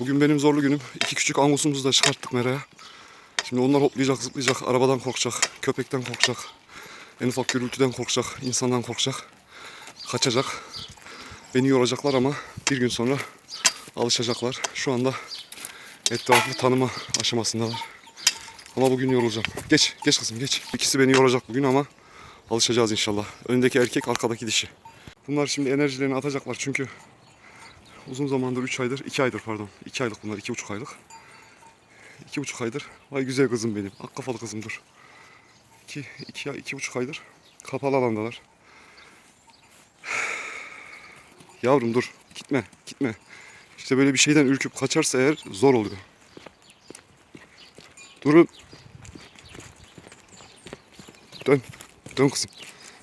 Bugün benim zorlu günüm. İki küçük angusumuzu da çıkarttık meraya. Şimdi onlar hoplayacak, zıplayacak, arabadan korkacak, köpekten korkacak, en ufak gürültüden korkacak, insandan korkacak, kaçacak. Beni yoracaklar ama bir gün sonra alışacaklar. Şu anda etrafı tanıma aşamasındalar. Ama bugün yorulacağım. Geç, geç kızım geç. İkisi beni yoracak bugün ama alışacağız inşallah. Öndeki erkek, arkadaki dişi. Bunlar şimdi enerjilerini atacaklar çünkü uzun zamandır 3 aydır, 2 aydır pardon. 2 aylık bunlar, 2,5 aylık. 2,5 aydır. Vay güzel kızım benim. Ak kafalı kızım dur. 2, 2, 2,5 aydır kapalı alandalar. Yavrum dur. Gitme, gitme. İşte böyle bir şeyden ürküp kaçarsa eğer zor oluyor. Durun. Dön. Dön kızım.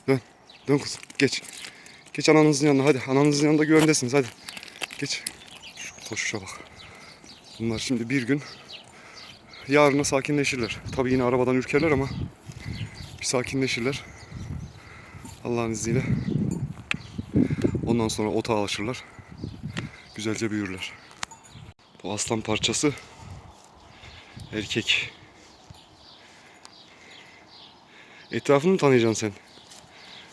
Dön. Dön kızım. Geç. Geç ananızın yanına hadi. Ananızın yanında güvendesiniz hadi. Geç. Şu koşuşa bak. Bunlar şimdi bir gün yarına sakinleşirler. Tabii yine arabadan ürkerler ama bir sakinleşirler. Allah'ın izniyle. Ondan sonra ota alışırlar. Güzelce büyürler. Bu aslan parçası erkek. Etrafını tanıyacaksın sen?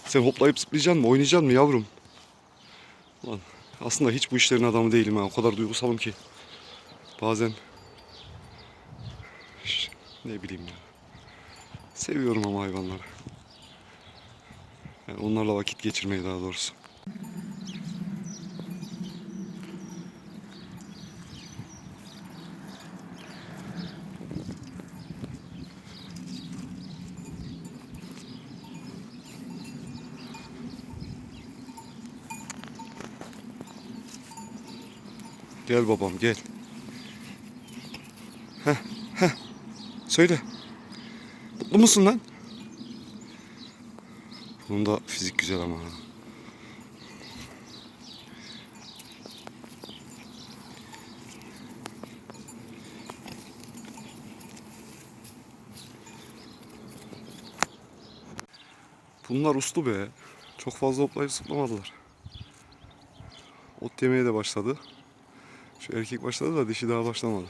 Sen hoplayıp zıplayacaksın mı? Oynayacaksın mı yavrum? Lan aslında hiç bu işlerin adamı değilim ha. O kadar duygusalım ki. Bazen ne bileyim ya. Seviyorum ama hayvanları. Yani onlarla vakit geçirmeyi daha doğrusu. Gel babam gel. Heh, heh. Söyle. Mutlu musun lan? Bunun da fizik güzel ama. Bunlar uslu be. Çok fazla hoplayıp zıplamadılar. Ot yemeye de başladı. Erkek başladı da dişi daha başlamadı.